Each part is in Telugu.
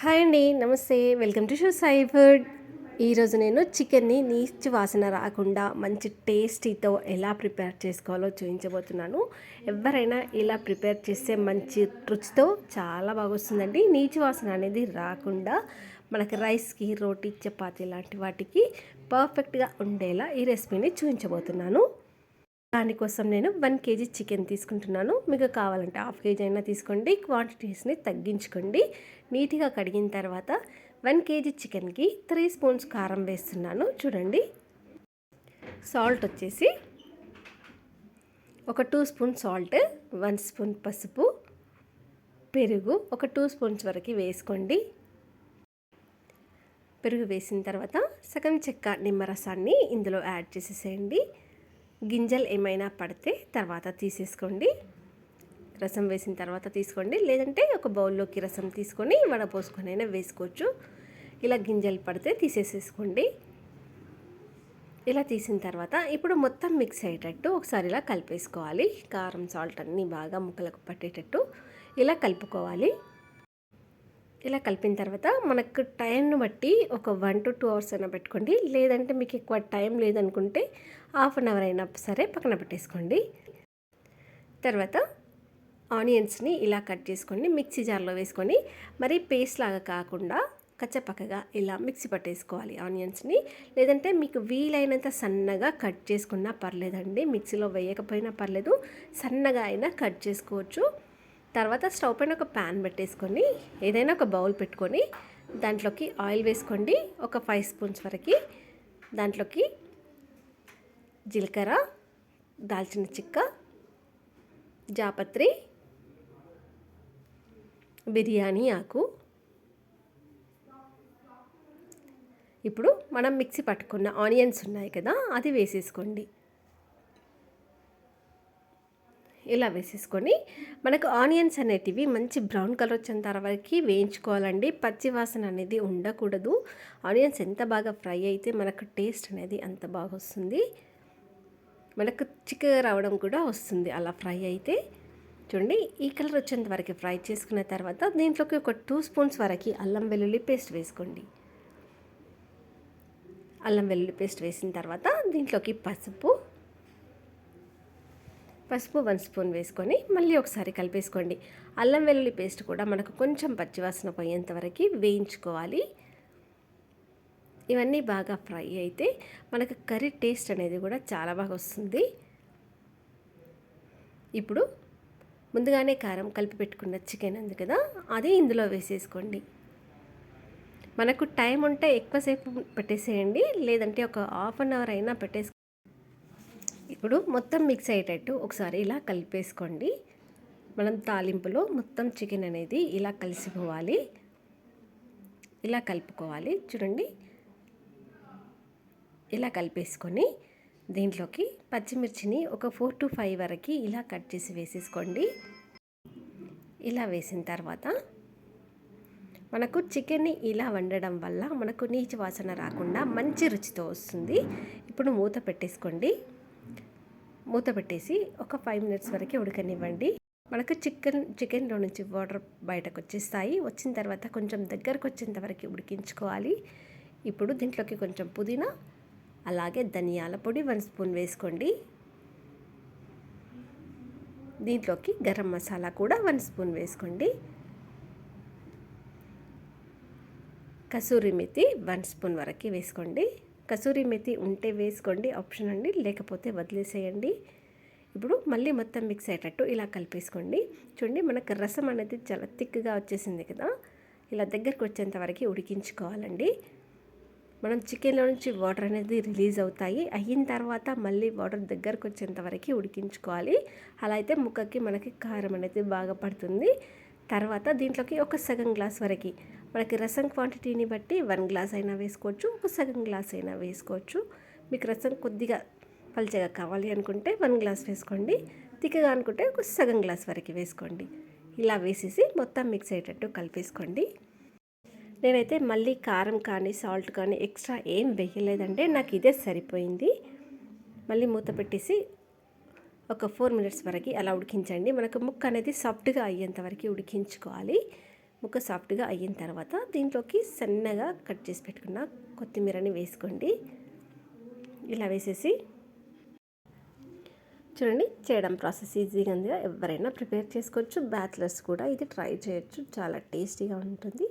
హాయ్ అండి నమస్తే. Welcome to show Sai food. ఈరోజు నేను చికెన్ని నీచు వాసన రాకుండా మంచి టేస్టీతో ఎలా ప్రిపేర్ చేసుకోవాలో చూపించబోతున్నాను. ఎవరైనా ఇలా ప్రిపేర్ చేస్తే మంచి రుచితో చాలా బాగా వస్తుందండి నీచు వాసన అనేది రాకుండా మనకి రైస్కి రోటీ చపాతీ లాంటి వాటికి పర్ఫెక్ట్గా ఉండేలా ఈ రెసిపీని చూపించబోతున్నాను. దానికోసం నేను వన్ కేజీ చికెన్ తీసుకుంటున్నాను. మీకు కావాలంటే హాఫ్ కేజీ అయినా తీసుకోండి క్వాంటిటీస్ని తగ్గించుకోండి. నీట్గా కడిగిన తర్వాత వన్ కేజీ చికెన్కి త్రీ స్పూన్స్ కారం వేస్తున్నాను. చూడండి. సాల్ట్ వచ్చేసి ఒక two spoon salt one spoon పసుపు పెరుగు ఒక టూ స్పూన్స్ వరకు వేసుకోండి. పెరుగు వేసిన తర్వాత సగం చెక్క నిమ్మరసాన్ని ఇందులో యాడ్ చేసేసేయండి. గింజలు ఏమైనా పడితే తర్వాత తీసేసుకోండి. రసం వేసిన తర్వాత తీసుకోండి. లేదంటే ఒక బౌల్లోకి రసం తీసుకొని వడపోసుకొని అయినా వేసుకోవచ్చు. ఇలా గింజలు పడితే తీసేసేసుకోండి. ఇలా తీసిన తర్వాత ఇప్పుడు మొత్తం మిక్స్ అయ్యేటట్టు ఒకసారి ఇలా కలిపేసుకోవాలి. కారం సాల్ట్ అన్నీ బాగా ముక్కలకు పట్టేటట్టు ఇలా కలుపుకోవాలి. ఇలా కలిపిన తర్వాత మనకు టైంను బట్టి ఒక వన్ టు టూ అవర్స్ అయినా పెట్టుకోండి. లేదంటే మీకు ఎక్కువ టైం లేదనుకుంటే హాఫ్ అన్ అవర్ అయినా సరే పక్కన పెట్టేసుకోండి. తర్వాత ఆనియన్స్ని ఇలా కట్ చేసుకోండి మిక్సీ జార్లో వేసుకొని మరీ పేస్ట్ లాగా కాకుండా కచ్చపక్కగా ఇలా మిక్సీ పట్టేసుకోవాలి ఆనియన్స్ని. లేదంటే మీకు వీలైనంత సన్నగా కట్ చేసుకున్నా పర్లేదండి. మిక్సీలో వేయకపోయినా పర్లేదు. సన్నగా అయినా కట్ చేసుకోవచ్చు. తర్వాత స్టవ్ పైన ఒక ప్యాన్ పెట్టేసుకొని ఏదైనా ఒక బౌల్ పెట్టుకొని దాంట్లోకి ఆయిల్ వేసుకోండి. ఒక ఫైవ్ స్పూన్స్ వరకు. దాంట్లోకి జీలకర్ర దాల్చిన చిక్క జాపత్రి బిర్యానీ ఆకు. ఇప్పుడు మనం మిక్సీ పట్టుకున్న ఆనియన్స్ ఉన్నాయి కదా అది వేసేసుకోండి. ఇలా వేసేసుకొని మనకు ఆనియన్స్ అనేటివి మంచి బ్రౌన్ కలర్ వచ్చేంత వరకు వేయించుకోవాలండి. పచ్చి వాసన అనేది ఉండకూడదు. ఆనియన్స్ ఎంత బాగా ఫ్రై అయితే మనకు టేస్ట్ అనేది అంత బాగా వస్తుంది. మనకు చిక్కగా రావడం కూడా వస్తుంది అలా ఫ్రై అయితే. చూడండి ఈ కలర్ వచ్చేంత వరకు ఫ్రై చేసుకున్న తర్వాత దీంట్లోకి ఒక టూ స్పూన్స్ వరకు అల్లం వెల్లుల్లి పేస్ట్ వేసుకోండి. అల్లం వెల్లుల్లి పేస్ట్ వేసిన తర్వాత దీంట్లోకి పసుపు పసుపు వన్ స్పూన్ వేసుకొని మళ్ళీ ఒకసారి కలిపేసుకోండి. అల్లం వెల్లుల్లి పేస్ట్ కూడా మనకు కొంచెం పచ్చివాసన పోయేంత వరకు వేయించుకోవాలి. ఇవన్నీ బాగా ఫ్రై అయితే మనకు కర్రీ టేస్ట్ అనేది కూడా చాలా బాగా వస్తుంది. ఇప్పుడు ముందుగానే కారం కలిపి పెట్టుకున్న చికెన్ ఉంది కదా అది ఇందులో వేసేసుకోండి. మనకు టైం ఉంటే ఎక్కువసేపు పెట్టేసేయండి లేదంటే ఒక హాఫ్ అన్ అవర్ అయినా పెట్టేసి ఇప్పుడు మొత్తం మిక్స్ అయ్యేటట్టు ఒకసారి ఇలా కలిపేసుకోండి. మనం తాలింపులో మొత్తం చికెన్ అనేది ఇలా కలిసిపోవాలి. ఇలా కలుపుకోవాలి. చూడండి. ఇలా కలిపేసుకొని దీంట్లోకి పచ్చిమిర్చిని ఒక ఫోర్ టు ఫైవ్ వరకు ఇలా కట్ చేసి వేసేసుకోండి. ఇలా వేసిన తర్వాత మనకు చికెన్ని ఇలా వండడం వల్ల మనకు నీచు వాసన రాకుండా మంచి రుచితో వస్తుంది. ఇప్పుడు మూత పెట్టేసుకోండి. మూత పెట్టేసి ఒక ఫైవ్ మినిట్స్ వరకు ఉడకనివ్వండి. మనకు చికెన్ చికెన్లో నుంచి వాటర్ బయటకు వచ్చేస్తాయి వచ్చిన తర్వాత కొంచెం దగ్గరకు వచ్చేంత వరకు ఉడికించుకోవాలి. ఇప్పుడు దీంట్లోకి కొంచెం పుదీనా అలాగే ధనియాల పొడి వన్ స్పూన్ వేసుకోండి. దీంట్లోకి గరం మసాలా కూడా వన్ స్పూన్ వేసుకోండి. కసూరి మెతి వన్ స్పూన్ వరకు వేసుకోండి. కసూరి మెతి ఉంటే వేసుకోండి ఆప్షన్ అండి. లేకపోతే వదిలేసేయండి. ఇప్పుడు మళ్ళీ మొత్తం మిక్స్ అయ్యేటట్టు ఇలా కలిపేసుకోండి. చూడండి మనకు రసం అనేది చాలా థిక్గా వచ్చేసింది కదా. ఇలా దగ్గరకు వచ్చేంత వరకు ఉడికించుకోవాలండి. మనం చికెన్లో నుంచి వాటర్ అనేది రిలీజ్ అవుతాయి. అయిన తర్వాత మళ్ళీ వాటర్ దగ్గరకు వచ్చేంత వరకు ఉడికించుకోవాలి. అలా అయితే ముక్కకి మనకి కారం అనేది బాగా పడుతుంది. తర్వాత దీంట్లోకి ఒక సగం గ్లాస్ వరకు మనకి రసం క్వాంటిటీని బట్టి వన్ గ్లాస్ అయినా వేసుకోవచ్చు ఒక సగం గ్లాస్ అయినా వేసుకోవచ్చు. మీకు రసం కొద్దిగా పల్చగా కావాలి అనుకుంటే వన్ గ్లాస్ వేసుకోండి. తిక్కగా అనుకుంటే ఒక సగం గ్లాస్ వరకు వేసుకోండి. ఇలా వేసేసి మొత్తం మిక్స్ అయ్యేటట్టు కలిపేసుకోండి. నేనైతే మళ్ళీ కారం కానీ సాల్ట్ కానీ ఎక్స్ట్రా ఏం వేయలేదంటే నాకు ఇదే సరిపోయింది. మళ్ళీ మూత పెట్టేసి ఒక ఫోర్ మినిట్స్ వరకు అలా ఉడికించండి. మనకు ముక్క అనేది సాఫ్ట్గా అయ్యేంత వరకు ఉడికించుకోవాలి. ముక్క సాఫ్ట్గా అయిన తర్వాత దీంట్లోకి సన్నగా కట్ చేసి పెట్టుకున్న కొత్తిమీరని వేసుకోండి. ఇలా వేసేసి చూడండి చేయడం ప్రాసెస్ ఈజీగా ఉంది. ఎవరైనా ప్రిపేర్ చేసుకోవచ్చు బ్యాచిలర్స్ కూడా ఇది ట్రై చేయొచ్చు. చాలా టేస్టీగా ఉంటుంది.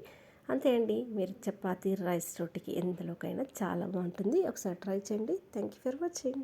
అంతే అండి. మీరు చపాతీ రైస్ రోటికి ఎందులోకైనా చాలా బాగుంటుంది. ఒకసారి ట్రై చేయండి. Thank you for watching.